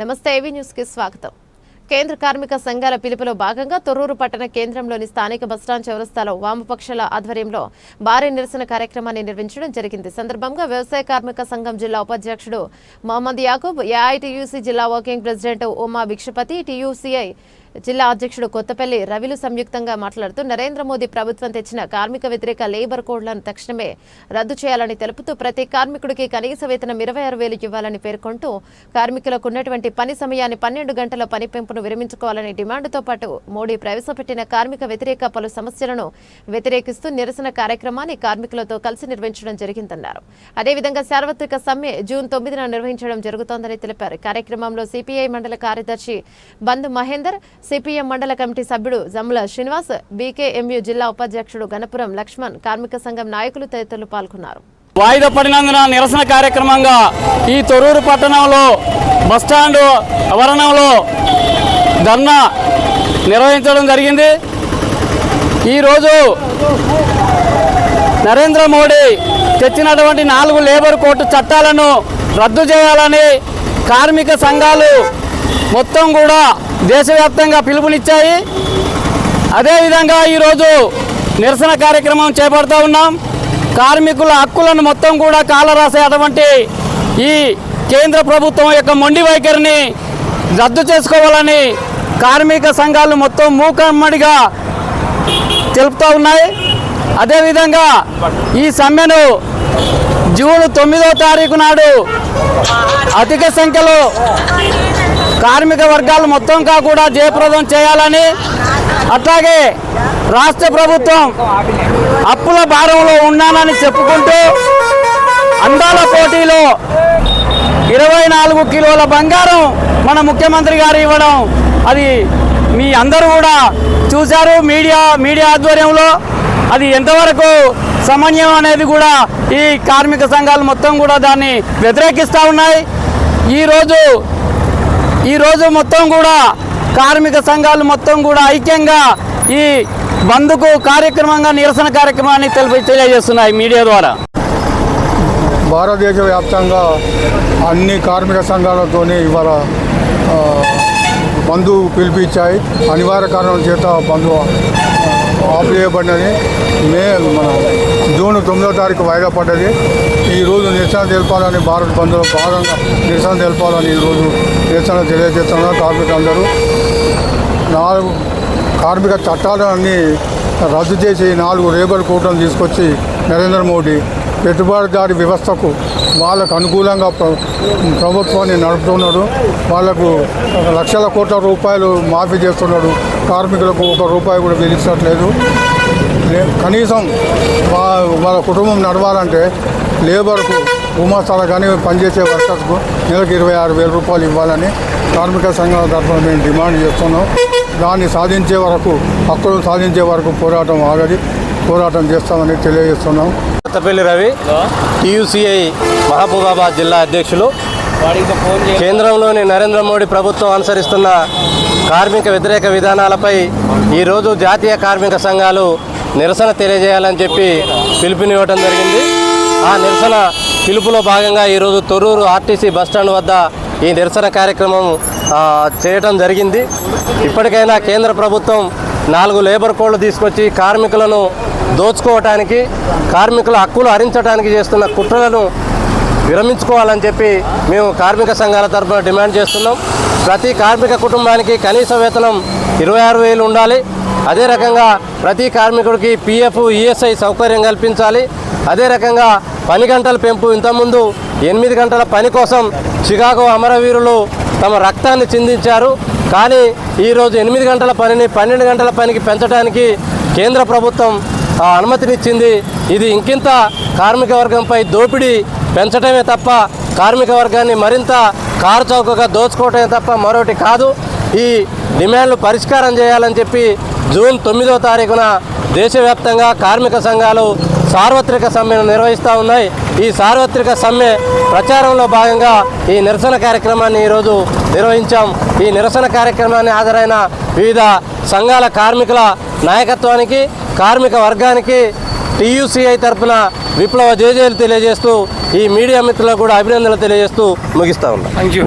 నమస్తే ఏవీ న్యూస్కి స్వాగతం. కేంద్ర కార్మిక సంఘాల పిలుపులో భాగంగా తొర్రూరు పట్టణ కేంద్రంలోని స్థానిక బస్టాండ్ చౌరస్తాలో వామపక్షాల ఆధ్వర్యంలో భారీ నిరసన కార్యక్రమాన్ని నిర్వహించడం జరిగింది. సందర్భంగా వ్యవసాయ కార్మిక సంఘం జిల్లా ఉపాధ్యక్షుడు మహమ్మద్ యాకూబ్ ఏఐటియుసి జిల్లా working president Uma Bhikshapathi TUCI జిల్లా అధ్యక్షుడు కొత్తపల్లి రవిలు సంయుక్తంగా మాట్లాడుతూ నరేంద్ర మోదీ ప్రభుత్వం తెచ్చిన కార్మిక వ్యతిరేక లేబర్ కోడ్లను తక్షణమే రద్దు చేయాలని తెలుపుతూ ప్రతి కార్మికుడికి కనీస వేతనం ఇరవై ఆరు వేలు ఇవ్వాలని పేర్కొంటూ కార్మికులకు ఉన్నటువంటి పని సమయాన్ని పన్నెండు గంటల పని పెంపును విరమించుకోవాలని డిమాండ్తో పాటు మోడీ ప్రవేశపెట్టిన కార్మిక వ్యతిరేక పలు సమస్యలను వ్యతిరేకిస్తూ నిరసన కార్యక్రమాన్ని కార్మికులతో కలిసి నిర్వహించడం జరిగిందన్నారు. అదేవిధంగా సార్వత్రిక సమ్మె జూన్ తొమ్మిదిన నిర్వహించడం జరుగుతోందని తెలిపారు. కార్యక్రమంలో సిపిఐ మండల కార్యదర్శి బంధు మహేందర్ సిపిఎం మండల కమిటీ సభ్యుడు జమ్ముల శ్రీనివాస్ బీకేఎంయు జిల్లా ఉపాధ్యక్షుడు గణపురం లక్ష్మణ్ కార్మిక సంఘం నాయకులు తదితరులు పాల్గొన్నారు. వాయిదా పడినందున నిరసన కార్యక్రమంగా ఈ తొరూరు పట్టణంలో బస్టాండ్ ఆవరణంలో ధర్నా నిర్వహించడం జరిగింది. ఈరోజు నరేంద్ర మోడీ తెచ్చినటువంటి నాలుగు లేబర్ కోర్టు చట్టాలను రద్దు చేయాలని కార్మిక సంఘాలు మొత్తం కూడా దేశవ్యాప్తంగా పిలుపునిచ్చాయి. అదేవిధంగా ఈరోజు నిరసన కార్యక్రమం చేపడుతూ ఉన్నాం. కార్మికుల హక్కులను మొత్తం కూడా కాలరాసేటువంటి ఈ కేంద్ర ప్రభుత్వం యొక్క మొండి వైఖరిని రద్దు చేసుకోవాలని కార్మిక సంఘాలు మొత్తం మూకమ్మడిగా తెలుపుతూ ఉన్నాయి. అదేవిధంగా ఈ సమ్మెను జూన్ తొమ్మిదో తారీఖు నాడు అధిక సంఖ్యలో కార్మిక వర్గాలు మొత్తంగా కూడా జయప్రదం చేయాలని అట్లాగే రాష్ట్ర ప్రభుత్వం అప్పుల భారంలో ఉన్నానని చెప్పుకుంటూ అందాల పోటీలో ఇరవై నాలుగు కిలోల బంగారం మన ముఖ్యమంత్రి గారు ఇవ్వడం అది మీ అందరూ కూడా చూశారు మీడియా మీడియా ఆధ్వర్యంలో. అది ఎంతవరకు సమన్యం అనేది కూడా ఈ కార్మిక సంఘాలు మొత్తం కూడా దాన్ని వ్యతిరేకిస్తూ ఉన్నాయి. ఈరోజు ఈరోజు మొత్తం కూడా కార్మిక సంఘాలు మొత్తం కూడా ఐక్యంగా ఈ బంద్కు కార్యక్రమంగా నిరసన కార్యక్రమాన్ని తెలిపి తెలియజేస్తున్నాయి మీడియా ద్వారా. భారతదేశ వ్యాప్తంగా అన్ని కార్మిక సంఘాలతోనే ఇవాళ బంధు పిలిపించాయి. అనివార్య కారణం చేత బంధు ఆఫ్ చేయబడినది. మే మన జూన్ తొమ్మిదో తారీఖు వాయిదా పడ్డది. ఈరోజు నిరసన తెలపాలని భారత్ బంద్లో భాగంగా నిరసన తెలపాలని ఈరోజు నిరసన తెలియజేస్తున్నారు కార్మికులందరూ నాలుగు కార్మిక చట్టాలన్నీ రద్దు చేసి నాలుగు లేబర్ కోట్లను తీసుకొచ్చి నరేంద్ర మోడీ పెట్టుబడిదారి వ్యవస్థకు వాళ్ళకు అనుకూలంగా ప్రభుత్వాన్ని నడుపుతున్నాడు. వాళ్ళకు లక్షల కోట్ల రూపాయలు మాఫీ చేస్తున్నాడు. కార్మికులకు ఒక రూపాయి కూడా వెలిగించట్లేదు కనీసం వా వాళ్ళ కుటుంబం నడవాలంటే లేబర్కు గుమాస్తాల కానీ పనిచేసే వర్కర్స్కు నెలకు ఇరవై ఆరు వేల రూపాయలు ఇవ్వాలని కార్మిక సంఘాల తరఫున మేము డిమాండ్ చేస్తున్నాం. దాన్ని సాధించే వరకు హక్కులను సాధించే వరకు పోరాటం ఆగది. పోరాటం చేస్తామని తెలియజేస్తున్నాం. కొత్తపల్లి రవి టీయూసీఐ మహబూబాబాద్ జిల్లా అధ్యక్షులు. కేంద్రంలోని నరేంద్ర మోడీ ప్రభుత్వం అనుసరిస్తున్న కార్మిక వ్యతిరేక విధానాలపై ఈరోజు జాతీయ కార్మిక సంఘాలు నిరసన తెలియజేయాలని చెప్పి పిలుపునివ్వడం జరిగింది. ఆ నిరసన పిలుపులో భాగంగా ఈరోజు తొర్రూరు ఆర్టీసీ బస్టాండ్ వద్ద ఈ నిరసన కార్యక్రమం చేయటం జరిగింది. ఇప్పటికైనా కేంద్ర ప్రభుత్వం నాలుగు లేబర్ కోడ్లు తీసుకొచ్చి కార్మికులను దోచుకోవటానికి కార్మికుల హక్కులు హరించడానికి చేస్తున్న కుట్రలను విరమించుకోవాలని చెప్పి మేము కార్మిక సంఘాల తరఫున డిమాండ్ చేస్తున్నాం. ప్రతి కార్మిక కుటుంబానికి కనీస వేతనం ఇరవై ఆరు వేలు ఉండాలి. అదే రకంగా ప్రతి కార్మికుడికి పిఎఫ్ ఈఎస్ఐ సౌకర్యం కల్పించాలి. అదే రకంగా పని గంటల పెంపు ఇంతకుముందు ఎనిమిది గంటల పని కోసం చికాగో అమరవీరులు తమ రక్తాన్ని చిందించారు. కానీ ఈరోజు ఎనిమిది గంటల పనిని పన్నెండు గంటల పనికి పెంచడానికి కేంద్ర ప్రభుత్వం అనుమతినిచ్చింది. ఇది ఇంకింత కార్మిక వర్గంపై దోపిడీ పెంచడమే తప్ప కార్మిక వర్గాన్ని మరింత కారుచౌకగా దోచుకోవటమే తప్ప మరొకటి కాదు. ఈ డిమాండ్లు పరిష్కారం చేయాలని చెప్పి జూన్ తొమ్మిదో తారీఖున దేశవ్యాప్తంగా కార్మిక సంఘాలు సార్వత్రిక సమ్మెను నిర్వహిస్తూ ఉన్నాయి. ఈ సార్వత్రిక సమ్మె ప్రచారంలో భాగంగా ఈ నిరసన కార్యక్రమాన్ని ఈరోజు నిర్వహించాం. ఈ నిరసన కార్యక్రమాన్ని హాజరైన వివిధ సంఘాల కార్మికుల నాయకత్వానికి కార్మిక వర్గానికి టీయూసీఐ తరఫున విప్లవ జేజేలు తెలియజేస్తూ ఈ మీడియా మిత్రులకు కూడా అభినందనలు తెలియజేస్తూ ముగిస్తా ఉన్నాం. Thank you